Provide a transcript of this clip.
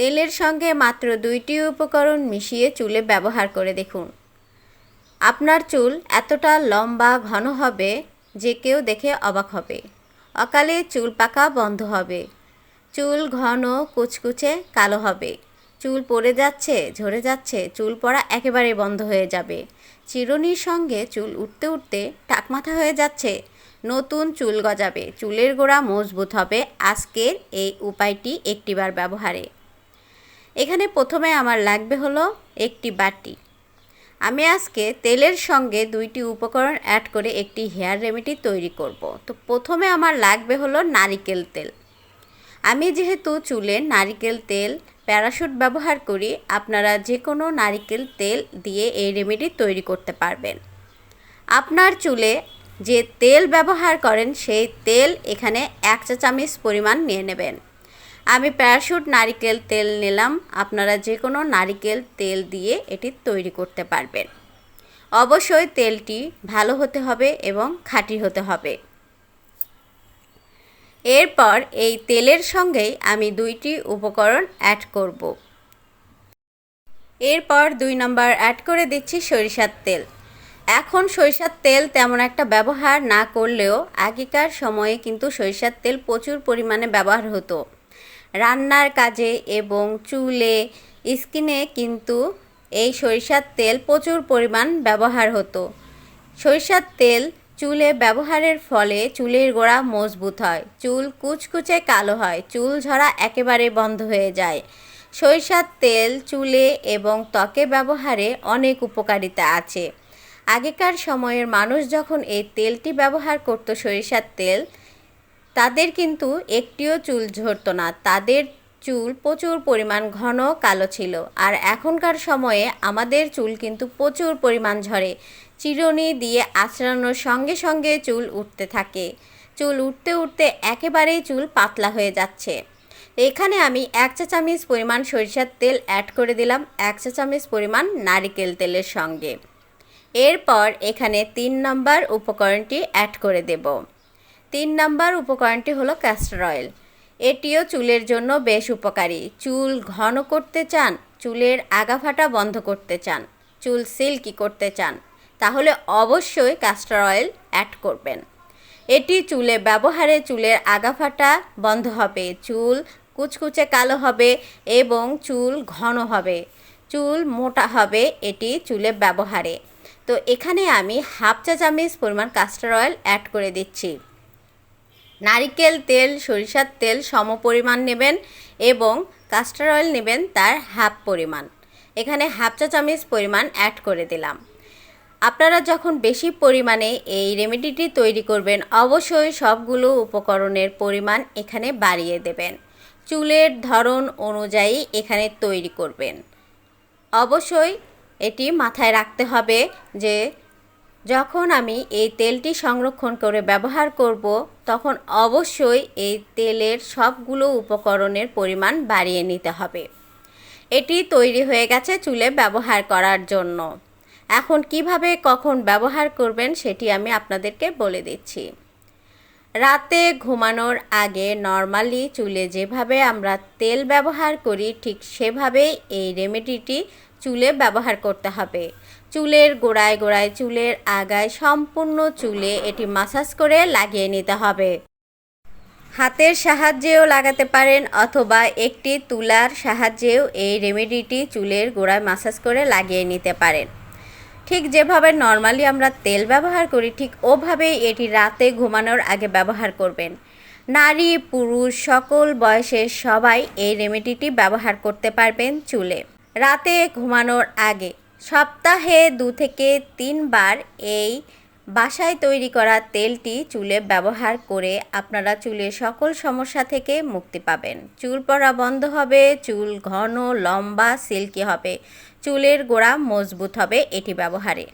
তেলের সঙ্গে মাত্র দুইটি উপকরণ মিশিয়ে চুলে ব্যবহার করে দেখুন। আপনার চুল এতটা লম্বা ঘন হবে যে কেউ দেখে অবাক হবে। অকালে চুল পাকা বন্ধ হবে। চুল ঘন, কুচকুচে কালো হবে। চুল পড়ে যাচ্ছে, ঝরে যাচ্ছে, চুল পড়া একেবারে বন্ধ হয়ে যাবে। চিরুনির সঙ্গে চুল উঠতে উঠতে টাকমাথা হয়ে যাচ্ছে। নতুন চুল গজাবে। চুলের গোড়া মজবুত হবে। আজকের এই উপায়টি একটিবার ব্যবহারে। এখানে প্রথমে আমার লাগবে হলো একটি বাটি। আমি আজকে তেলের সঙ্গে দুইটি উপকরণ অ্যাড করে একটি হেয়ার রেমেডি তৈরি করব। তো প্রথমে আমার লাগবে হলো নারিকেল তেল। আমি যেহেতু চুলে নারিকেল তেল প্যারাশুট ব্যবহার করি, আপনারা যে কোনো নারিকেল তেল দিয়ে এই রেমেডি তৈরি করতে পারবেন। আপনার চুলে যে তেল ব্যবহার করেন, সেই তেল এখানে এক চা চামচ পরিমাণ নিয়ে নেবেন। আমি প্যারাশুট নারিকেল তেল নিলাম। আপনারা যে কোনো নারিকেল তেল দিয়ে এটি তৈরি করতে পারবেন। অবশ্যই তেলটি ভালো হতে হবে এবং খাঁটি হতে হবে। এরপর এই তেলের সঙ্গেই আমি দুইটি উপকরণ অ্যাড করব। এরপর দুই নম্বর অ্যাড করে দিচ্ছি সরিষার তেল। এখন সরিষার তেল তেমন একটা ব্যবহার না করলেও আগেকার সময়ে কিন্তু সরিষার তেল প্রচুর পরিমাণে ব্যবহার হতো। রান্নার কাজে এবং চুলে, স্কিনে কিন্তু এই সরিষার তেল প্রচুর পরিমাণ ব্যবহার হতো। সরিষার তেল চুলে ব্যবহারের ফলে চুলের গোড়া মজবুত হয়, চুল কুচকুচে কালো হয়, চুল ঝরা একেবারে বন্ধ হয়ে যায়। সরিষার তেল চুলে এবং ত্বকে ব্যবহারে অনেক উপকারিতা আছে। আগেকার সময়ের মানুষ যখন এই তেলটি ব্যবহার করত, সরিষার তেল তাদের কিন্তু একটিও চুল ঝরতো না। তাদের চুল প্রচুর পরিমাণ ঘন কালো ছিল। আর এখনকার সময়ে আমাদের চুল কিন্তু প্রচুর পরিমাণ ঝরে। চিরুনি দিয়ে আঁচড়ানোর সঙ্গে সঙ্গে চুল উঠতে থাকে। চুল উঠতে উঠতে একেবারেই চুল পাতলা হয়ে যাচ্ছে। এখানে আমি এক চা চামচ পরিমাণ সরিষার তেল অ্যাড করে দিলাম, এক চা চামচ পরিমাণ নারিকেল তেলের সঙ্গে। এরপর এখানে তিন নম্বর উপকরণটি অ্যাড করে দেব। তিন নম্বর উপকরণটি হলো ক্যাস্টর অয়েল এটিও চুলের জন্য বেশ উপকারী। চুল ঘন করতে চান, চুলের আগাফাটা বন্ধ করতে চান, চুল সিল্কি করতে চান, তাহলে অবশ্যই ক্যাস্টর অয়েল অ্যাড করবেন। এটি চুলে ব্যবহারে চুলের আগাফাটা বন্ধ হবে, চুল কুচকুচে কালো হবে এবং চুল ঘন হবে, চুল মোটা হবে এটি চুলে ব্যবহারে। তো এখানে আমি হাফ চা চামচ পরিমাণ কাস্টার অয়েল অ্যাড করে দিচ্ছি। নারিকেল তেল, সরিষার তেল সম পরিমাণ নেবেন এবং কাস্টার অয়েল নেবেন তার হাফ পরিমাণ। এখানে হাফ চা চামচ পরিমাণ অ্যাড করে দিলাম। আপনারা যখন বেশি পরিমাণে এই রেমেডিটি তৈরি করবেন, অবশ্যই সবগুলো উপকরণের পরিমাণ এখানে বাড়িয়ে দেবেন। চুলের ধরন অনুযায়ী এখানে তৈরি করবেন। অবশ্যই এটি মাথায় রাখতে হবে যে যখন আমি এই তেলটি সংরক্ষণ করে ব্যবহার করব, তখন অবশ্যই এই তেলের সবগুলো উপকরণের পরিমাণ বাড়িয়ে নিতে হবে। এটি তৈরি হয়ে গেছে চুলে ব্যবহার করার জন্য। এখন কীভাবে কখন ব্যবহার করবেন সেটি আমি আপনাদেরকে বলে দিচ্ছি। রাতে ঘুমানোর আগে নর্মালি চুলে যেভাবে আমরা তেল ব্যবহার করি, ঠিক সেভাবেই এই রেমেডিটি চুলে ব্যবহার করতে হবে। চুলের গোড়ায় গোড়ায় চুলের আগায় সম্পূর্ণ চুলে এটি মাসাজ করে লাগিয়ে নিতে হবে। হাতের সাহায্যেও লাগাতে পারেন অথবা একটি তুলার সাহায্যেও এই রেমেডিটি চুলের গোড়ায় মাসাজ করে লাগিয়ে নিতে পারেন। ঠিক যেভাবে নর্মালি আমরা তেল ব্যবহার করি, ঠিক ওভাবেই এটি রাতে ঘুমানোর আগে ব্যবহার করবেন। নারী, পুরুষ, সকল বয়সের সবাই এই রেমেডিটি ব্যবহার করতে পারবেন চুলে। রাতে ঘুমানোর আগে। সপ্তাহে দু থেকে তিনবার এই বাসায় তৈরি করা তেলটি চুলে ব্যবহার করে আপনারা চুলের সকল সমস্যা থেকে মুক্তি পাবেন। চুল পড়া বন্ধ হবে, চুল ঘন, লম্বা, সিল্কি হবে। চুলের গোড়া মজবুত হবে এটি ব্যবহারে।